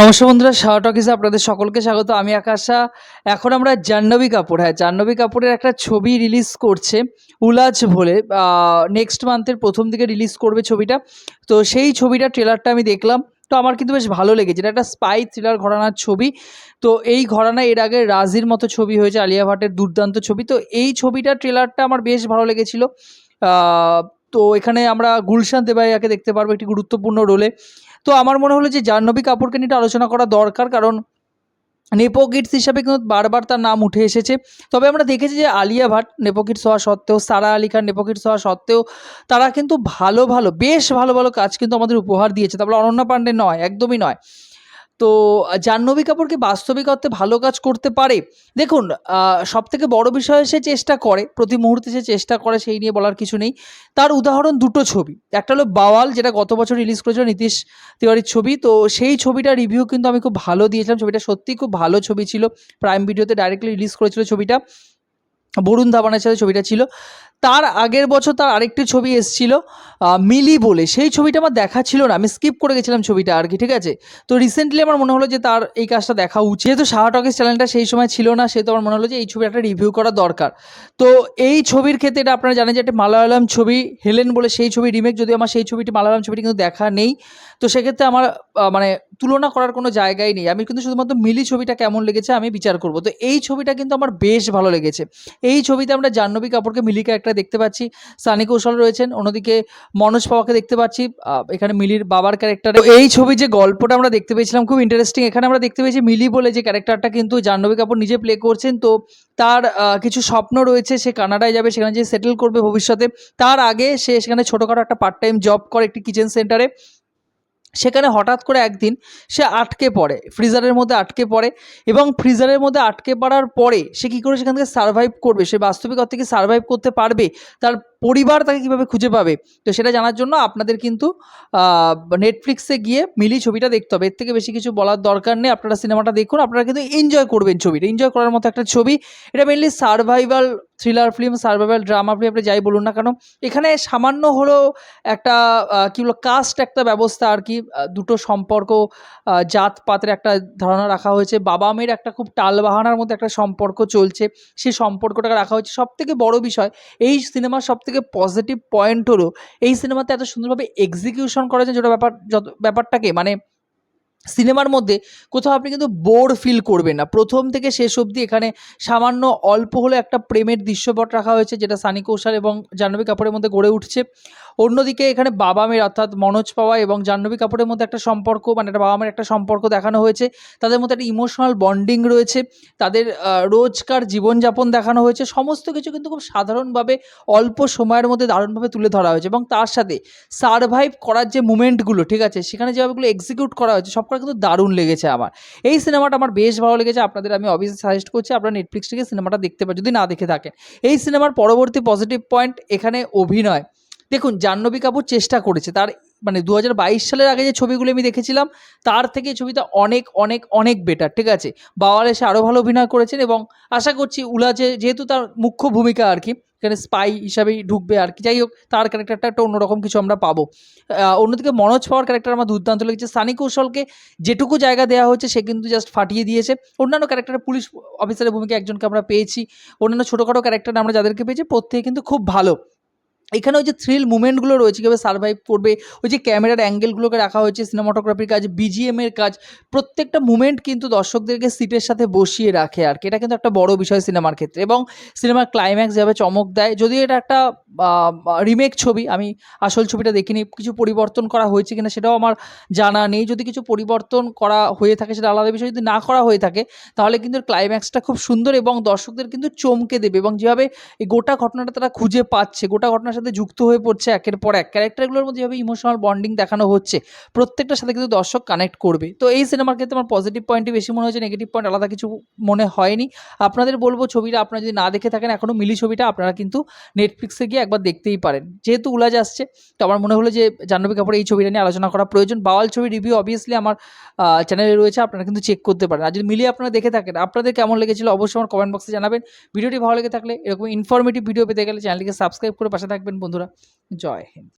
নমস্কার বন্ধুরা, শাহ টকিসে আপনাদের সকলকে স্বাগত। আমি আকাশা। এখন আমরা জাহ্নবী কাপুর। হ্যাঁ জাহ্নবী কাপুরের একটা ছবি রিলিজ করছে, উলাজ বলে নেক্সট মান্থের প্রথম দিকে রিলিজ করবে ছবিটা। তো সেই ছবিটা ট্রেলারটা আমি দেখলাম। তো আমার কিন্তু বেশ ভালো লেগেছে। এটা একটা স্পাই থ্রিলার ঘরানার ছবি। তো এই ঘরানা এর আগে রাজির মতো ছবি হয়েছে, আলিয়া ভাটের দুর্দান্ত ছবি। তো এই ছবিটার ট্রেলারটা আমার বেশ ভালো লেগেছিল। তো এখানে আমরা গুলশান দেবাইয়াকে দেখতে পারব একটি গুরুত্বপূর্ণ রোলে তো আমার মনে হলো যে জাহ্নবী কাপুরকে নিয়ে আলোচনা করা দরকার, কারণ নেপো কিডস হিসাবে কিন্তু বারবার তার নাম উঠে এসেছে। তবে আমরা দেখেছি যে আলিয়া ভাট নেপো কিডস হওয়া সত্ত্বেও, সারা আলি খান নেপো কিডস হওয়া সত্ত্বেও তারা কিন্তু ভালো ভালো, বেশ ভালো ভালো কাজ কিন্তু আমাদের উপহার দিয়েছে। তারপরে অনন্যা পাণ্ডে নয়, একদমই নয়। তো জাহ্নবী কাপুর কি বাস্তবিক অর্থে ভালো কাজ করতে পারে? দেখুন সব থেকে বড় বিষয় সে চেষ্টা করে, প্রতি মুহূর্তে সে চেষ্টা করে, সেই নিয়ে বলার কিছু নেই। তার উদাহরণ দুটো ছবি। একটা হলো বাওয়াল, যেটা গত বছর রিলিজ করেছিল নীতিশ তিওয়ারির ছবি। তো, সেই ছবিটা রিভিউ কিন্তু আমি খুব ভালো দিয়েছিলাম। ছবিটা সত্যিই খুব ভালো ছবি ছিল। প্রাইম ভিডিওতে ডাইরেক্টলি রিলিজ করেছিল ছবিটা। বরুণ ধাবানের সাথে ছবিটা ছিল। তার আগের বছর তার আরেকটি ছবি এসেছিল মিলি বলে। সেই ছবিটা আমার দেখা ছিল না, আমি স্কিপ করে গেছিলাম ছবিটা আর কি, ঠিক আছে? তো রিসেন্টলি আমার মনে হলো যে তার এই কাজটা দেখা উচিত। যেহেতু শাহ টকিস চ্যানেলটা সেই সময় ছিল না সেহেতু আমার মনে হলো যে এই ছবি একটা রিভিউ করা দরকার। তো এই ছবির ক্ষেত্রে এটা আপনারা জানেন যে একটা মালায়ালাম ছবি হেলেন বলে সেই ছবি রিমেক যদি আমার সেই ছবিটি মালায়ালাম ছবিটি কিন্তু দেখা নেই। তো সেক্ষেত্রে আমার মানে তুলনা করার কোনো জায়গাই নেই। আমি কিন্তু শুধুমাত্র মিলি ছবিটা কেমন লেগেছে আমি বিচার করব। তো এই ছবিটা কিন্তু আমার বেশ ভালো লেগেছে। এই ছবিতে আমরা জাহ্নবী কাপুরকে মিলি ক্যারেক্টার দেখতে পাচ্ছি। সানি কৌশল রয়েছেন, অন্যদিকে মনোজ পাওয়াকে দেখতে পাচ্ছি। এখানে মিলির বাবার ক্যারেক্টার এই ছবি যে গল্পটা আমরা দেখতে পেয়েছিলাম, খুব ইন্টারেস্টিং এখানে আমরা দেখতে পেয়েছি মিলি বলে যে ক্যারেক্টারটা কিন্তু জাহ্নবী কাপুর নিজে প্লে করছেন। তো তার কিছু স্বপ্ন রয়েছে, সে কানাডায় যাবে, সেখানে যে সেটেল করবে ভবিষ্যতে। তার আগে সে সেখানে ছোটোখাটো একটা পার্ট টাইম জব করে একটি কিচেন সেন্টারে সেখানে হঠাৎ করে একদিন সে আটকে পড়ে ফ্রিজারের মধ্যে আটকে পড়ে এবং ফ্রিজারের মধ্যে আটকে পড়ার পরে সে কী করে সেখান থেকে সার্ভাইভ করবে? সে বাস্তবিক অর্থে কি সার্ভাইভ করতে পারবে? তার পরিবার তাকে কীভাবে খুঁজে পাবে? তো সেটা জানার জন্য আপনাদের কিন্তু নেটফ্লিক্সে গিয়ে মিলি ছবিটা দেখতে হবে। এর থেকে বেশি কিছু বলার দরকার নেই। আপনারা সিনেমাটা দেখুন। আপনারা কিন্তু এনজয় করবেন ছবিটা। এনজয় করার মতো একটা ছবি। এটা mainly survival thriller film survival drama film আপনি যাই বলুন না কেন। এখানে সামান্য হলেও একটা কি বলব কাস্ট একটা ব্যবস্থা আর কি দুটো সম্পর্ক জাত জাতপাতের একটা ধারণা রাখা হয়েছে। বাবা মেয়ের একটা খুব টালবাহানার মধ্যে একটা সম্পর্ক চলছে। সেই সম্পর্কটাকে রাখা হয়েছে। সব থেকে বড় বিষয়, এই সিনেমার সব থেকে পজিটিভ পয়েন্ট হলো এই সিনেমাতে এত সুন্দরভাবে এক্সিকিউশন করেছে যেটা ব্যাপার যত ব্যাপারটাকে মানে সিনেমার মধ্যে কোথাও আপনি কিন্তু বোর ফিল করবেন না। প্রথম থেকে শেষ অবধি এখানে সামান্য অল্প হলে একটা প্রেমের দৃশ্যপট রাখা হয়েছে, যেটা সানি কৌশল এবং জাহ্নবী কাপুরের মধ্যে গড়ে উঠছে। অন্যদিকে এখানে বাবা মেয়ের অর্থাৎ মনোজ পাওয়া এবং জাহ্নবী কাপুরের মধ্যে একটা সম্পর্ক মানে একটা বাবা মেয়ের একটা সম্পর্ক দেখানো হয়েছে। তাদের মধ্যে একটা ইমোশনাল বন্ডিং রয়েছে। তাদের রোজকার জীবনযাপন দেখানো হয়েছে। সমস্ত কিছু কিন্তু খুব সাধারণভাবে অল্প সময়ের মধ্যে দারুণভাবে তুলে ধরা হয়েছে এবং তার সাথে সারভাইভ করার যে মুমেন্টগুলো ঠিক আছে? সেখানে যেভাবেগুলো এক্সিকিউট করা হয়েছে সবকটা কিন্তু দারুণ লেগেছে আমার। এই সিনেমাটা আমার বেশ ভালো লেগেছে, আপনাদের আমি অবভিয়াসলি সাজেস্ট করছি আপনারা নেটফ্লিক্স থেকে সিনেমাটা দেখতে পারেন, যদি না দেখে থাকেন। এই সিনেমার পরবর্তী পজিটিভ পয়েন্ট এখানে অভিনয়। দেখুন, জাহ্নবী কাপুর চেষ্টা করেছে, তার মানে দু হাজার বাইশ সালের আগে যে ছবিগুলো আমি দেখেছিলাম, তার থেকে ছবিটা অনেক অনেক অনেক বেটার ঠিক আছে? বাওয়াল এসে আরও ভালো অভিনয় করেছেন এবং আশা করছি উলাজে যেহেতু তার মুখ্য ভূমিকা আর কি এখানে স্পাই হিসাবেই ঢুকবে আর কি। যাই হোক, তার ক্যারেক্টারটা একটা অন্যরকম কিছু আমরা পাবো। অন্যদিকে মনোজ পাওয়ার ক্যারেক্টার আমার দুর্দান্ত লেগেছে। সানি কৌশলকে যেটুকু জায়গা দেওয়া হয়েছে, সে কিন্তু জাস্ট ফাটিয়ে দিয়েছে। অন্যান্য ক্যারেক্টারে পুলিশ অফিসারের ভূমিকা একজনকে আমরা পেয়েছি। অন্যান্য ছোটোখাটো ক্যারেক্টার আমরা যাদেরকে পেয়েছি, প্রত্যেকে কিন্তু খুব ভালো। এখানে ওই যে থ্রিল মুভমেন্টগুলো রয়েছে, কীভাবে সার্ভাইভ করবে, ওই যে ক্যামেরার অ্যাঙ্গেলগুলোকে রাখা হয়েছে সিনেমাটোগ্রাফির কাজ বিজিএম এর কাজ, প্রত্যেকটা মুভমেন্ট কিন্তু দর্শকদেরকে সিটের সাথে বসিয়ে রাখে আর কি। এটা কিন্তু একটা বড় বিষয় সিনেমার ক্ষেত্রে এবং সিনেমার ক্লাইম্যাক্স যেভাবে চমক দেয়, যদিও এটা একটা রিমেক ছবি, আমি আসল ছবিটা দেখিনি, কিছু পরিবর্তন করা হয়েছে কিনা সেটাও আমার জানা নেই। যদি কিছু পরিবর্তন করা হয়ে থাকে, সেটা আলাদা বিষয়, যদি না করা হয়ে থাকে, তাহলে কিন্তু ক্লাইম্যাক্সটা খুব সুন্দর এবং দর্শকদের কিন্তু চমকে দেবে এবং যেভাবে এই গোটা ঘটনাটা তারা খুঁজে পাচ্ছে, গোটা ঘটনার সাথে যুক্ত হয়ে পড়ছে একের পর এক। ক্যারেক্টারগুলোর মধ্যে যেভাবে ইমোশনাল বন্ডিং দেখানো হচ্ছে, প্রত্যেকটার সাথে কিন্তু দর্শক কানেক্ট করবে। তো এই সিনেমার ক্ষেত্রে আমার পজিটিভ পয়েন্টই বেশি মনে হয়েছে নেগেটিভ পয়েন্ট আলাদা কিছু মনে হয়নি। আপনাদের বলব ছবিটা, আপনারা যদি না দেখে থাকেন এখনও মিলি ছবিটা, আপনারা কিন্তু নেটফ্লিক্সে গিয়ে একবার দেখতেই পারেন। যেহেতু উলাজ আসছে, তো আমার মনে হলো যে জাহ্নবী কাপুর এই ছবিটা নিয়ে আলোচনা করা প্রয়োজন। বাওয়াল ছবি রিভিউ অবভিয়াসলি আমার চ্যানেলে রয়েছে, আপনারা কিন্তু চেক করতে পারেন। আর যদি মিলিয়ে আপনারা দেখে থাকেন, আপনাদের কেমন লেগেছিল অবশ্যই আমার কমেন্ট বক্সে জানাবেন। ভিডিওটি ভালো লেগে থাকলে এরকম ইনফরমেটিভ ভিডিও পেতে গেলে চ্যানেলটিকে সাবস্ক্রাইব করে পাশে থাকবেন বন্ধুরা। জয় হিন্দ।